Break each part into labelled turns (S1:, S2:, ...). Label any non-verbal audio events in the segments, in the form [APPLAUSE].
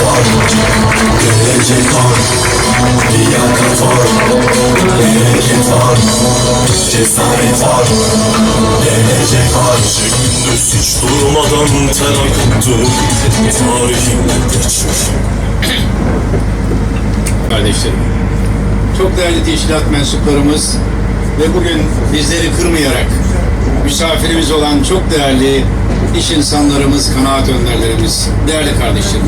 S1: var Gelecek var Liyakat var Bereket var Cesaret var Gelecek var Gündüz hiç durmadan ter akıttı Tarihimden geçmiş
S2: kardeşlerim. Çok değerli teşkilat mensuplarımız ve bugün bizleri kırmayarak misafirimiz olan çok değerli iş insanlarımız, kanaat önderlerimiz, değerli kardeşlerim.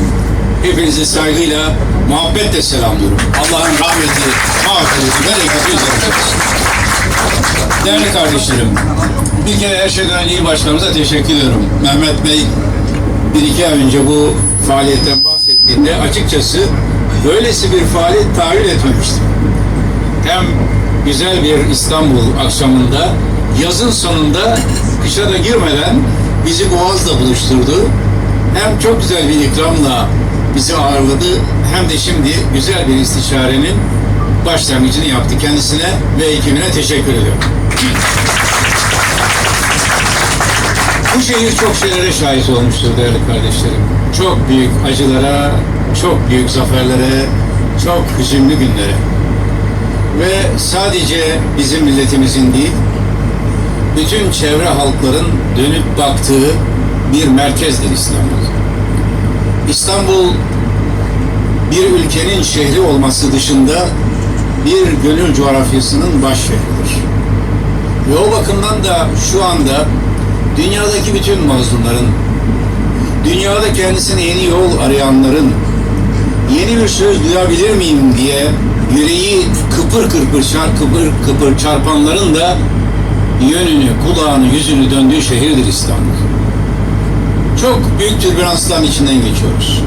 S2: Hepinizi saygıyla, muhabbetle selamlıyorum. Allah'ın rahmeti, mağfireti, bereketi üzerinize olsun. Değerli kardeşlerim, bir kere her şeyden iyi başkanımıza teşekkür ediyorum. Mehmet Bey bir iki ay önce bu faaliyetten bahsettiğinde açıkçası böylesi bir faaliyet tahayyül etmemiştim. Hem güzel bir İstanbul akşamında, yazın sonunda kışa da girmeden bizi Boğaz'la buluşturdu. Hem çok güzel bir ikramla bizi ağırladı, hem de şimdi güzel bir istişarenin başlangıcını yaptı. Kendisine ve ekibine teşekkür ediyorum. Bu şehir çok şeylere şahit olmuştur değerli kardeşlerim. Çok büyük acılara, çok büyük zaferlere, çok hüzünlü günlere. Ve sadece bizim milletimizin değil, bütün çevre halkların dönüp baktığı bir merkezdir İstanbul. İstanbul bir ülkenin şehri olması dışında bir gönül coğrafyasının baş şehridir. Ve o bakımdan da şu anda dünyadaki bütün mazlumların, dünyada kendisine yeni yol arayanların, yeni bir söz duyabilir miyim diye yüreği kıpır kıpır, çar, kıpır kıpır çarpanların da yönünü, kulağını, yüzünü döndüğü şehirdir İstanbul. Çok büyük türbülansların içinden geçiyoruz.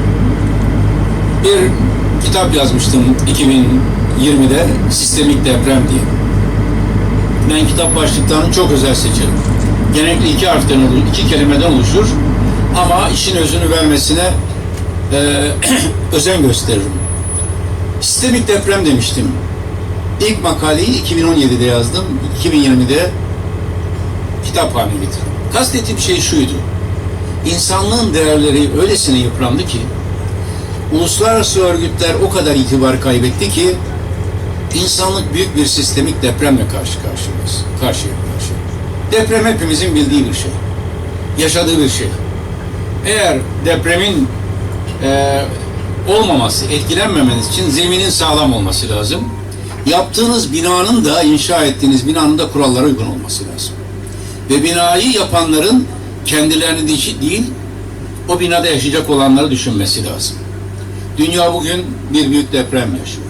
S2: Bir kitap yazmıştım 2020'de Sistemik Deprem diye. Ben kitap başlıklarını çok özel seçerim. Genellikle iki harften olur, iki kelimeden oluşur. Ama işin özünü vermesine e, [CLEARS THROAT] özen gösteririm. Sistemik deprem demiştim. İlk makaleyi 2017'de yazdım. 2020'de kitap haline getirdim. Kastettiğim şey şuydu. İnsanlığın değerleri öylesine yıprandı ki uluslararası örgütler o kadar itibar kaybetti ki insanlık büyük bir sistemik depremle karşı karşıyayız. Karşıya karşı. Deprem hepimizin bildiği bir şey. Yaşadığı bir şey. Eğer depremin e, olmaması, etkilenmemeniz için zeminin sağlam olması lazım. Yaptığınız binanın da, inşa ettiğiniz binanın da kurallara uygun olması lazım. Ve binayı yapanların kendilerini değil, o binada yaşayacak olanları düşünmesi lazım. Dünya bugün bir büyük deprem yaşıyor.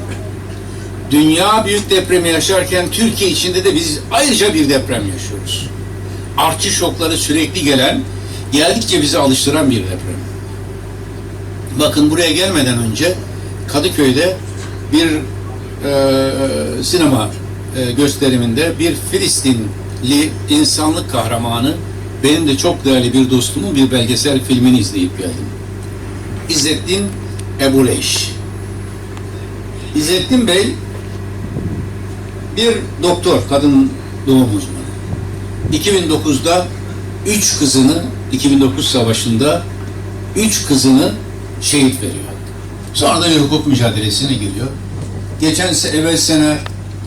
S2: Dünya büyük depremi yaşarken Türkiye içinde de biz ayrıca bir deprem yaşıyoruz. Artçı şokları sürekli gelen, geldikçe bizi alıştıran bir deprem. Bakın buraya gelmeden önce Kadıköy'de bir e, sinema e, gösteriminde bir Filistinli insanlık kahramanı benim de çok değerli bir dostumun bir belgesel filmini izleyip geldim. İzzettin Ebu Leyş. İzzettin Bey bir doktor, kadın doğum uzmanı. 2009'da üç kızını, 2009 savaşında üç kızını şehit veriyor. Sonra da bir hukuk mücadelesine giriyor. Geçen evvel sene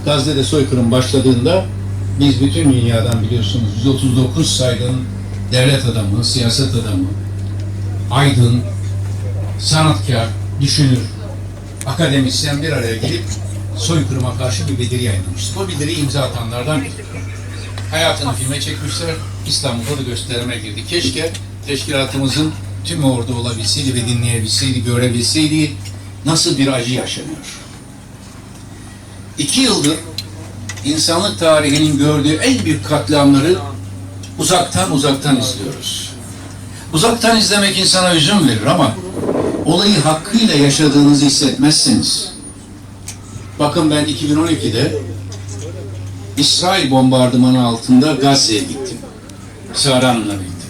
S2: Gazze'de soykırım başladığında biz bütün dünyadan biliyorsunuz 139 saygın devlet adamı, siyaset adamı, aydın, sanatkar, düşünür, akademisyen bir araya gelip soykırıma karşı bir bildiri yayınlamıştık. O bildiriyi imza atanlardan. Hayatını filme çekmişler, İstanbul'da da gösterime girdi. Keşke teşkilatımızın tüm orada olabilseydi ve dinleyebilseydi, görebilseydi nasıl bir acı yaşanıyor. İki yıldır insanlık tarihinin gördüğü en büyük katliamları uzaktan uzaktan izliyoruz. Uzaktan izlemek insana üzüm verir ama olayı hakkıyla yaşadığınızı hissetmezsiniz. Bakın ben 2012'de İsrail bombardımanı altında Gazze'ye gittim. Sara Hanım'la birlikte.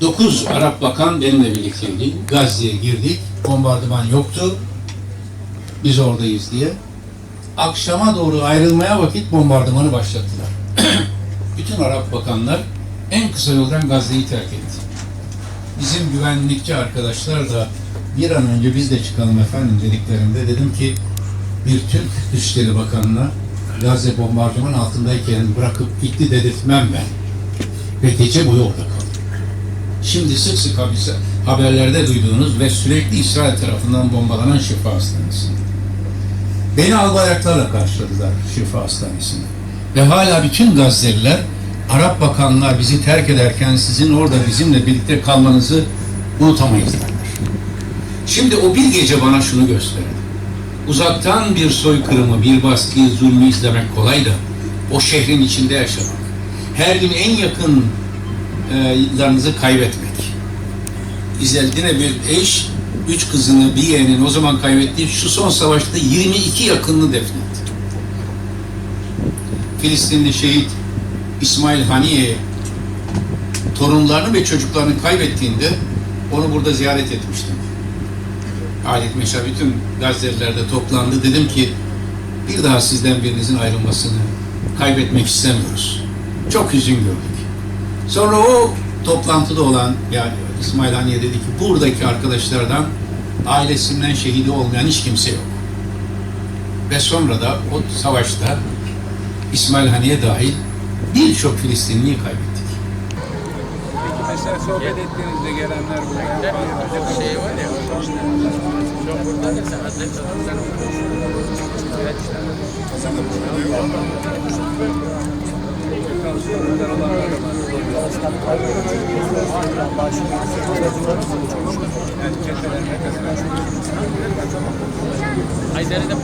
S2: Dokuz Arap bakan benimle birlikteydi. Gazze'ye girdik. Bombardıman yoktu. Biz oradayız diye. Akşama doğru ayrılmaya vakit bombardımanı başlattılar. [CLEARS THROAT] Bütün Arap bakanlar en kısa yoldan Gazze'yi terk etti. Bizim güvenlikçi arkadaşlar da bir an önce biz de çıkalım efendim dediklerinde dedim ki bir Türk Dışişleri Bakanı'na Gazze bombardıman altındayken bırakıp gitti dedirtmem ben. Ve gece boyu orada kaldım. Şimdi sık sık haberlerde duyduğunuz ve sürekli İsrail tarafından bombalanan Şifa Hastanesi. Beni albayraklarla karşıladılar Şifa Hastanesi'nde. Ve hala bütün Gazze'liler Arap bakanlar bizi terk ederken sizin orada bizimle birlikte kalmanızı unutamayız derler. Şimdi o bir gece bana şunu gösterdi. Uzaktan bir soykırımı, bir baskıyı, zulmü izlemek kolay da o şehrin içinde yaşamak. Her gün en yakın e, larınızı kaybetmek. İzeldine bir eş, üç kızını, bir yeğenini o zaman kaybettiği şu son savaşta 22 yakınını defnetti. Filistinli şehit İsmail Haniye torunlarını ve çocuklarını kaybettiğinde onu burada ziyaret etmiştim. Alet Meşa bütün gazetelerde toplandı. Dedim ki bir daha sizden birinizin ayrılmasını kaybetmek istemiyoruz. Çok hüzün gördük. Sonra o toplantıda olan yani İsmail Haniye dedi ki buradaki arkadaşlardan ailesinden şehidi olmayan hiç kimse yok. Ve sonra da o savaşta İsmail Haniye dahil birçok Filistinliyi kaybettik.
S3: Mesela sohbet ettiğinizde gelenler buraya
S4: şey var ya. Çok burada mesela Hazreti Haydar'ı da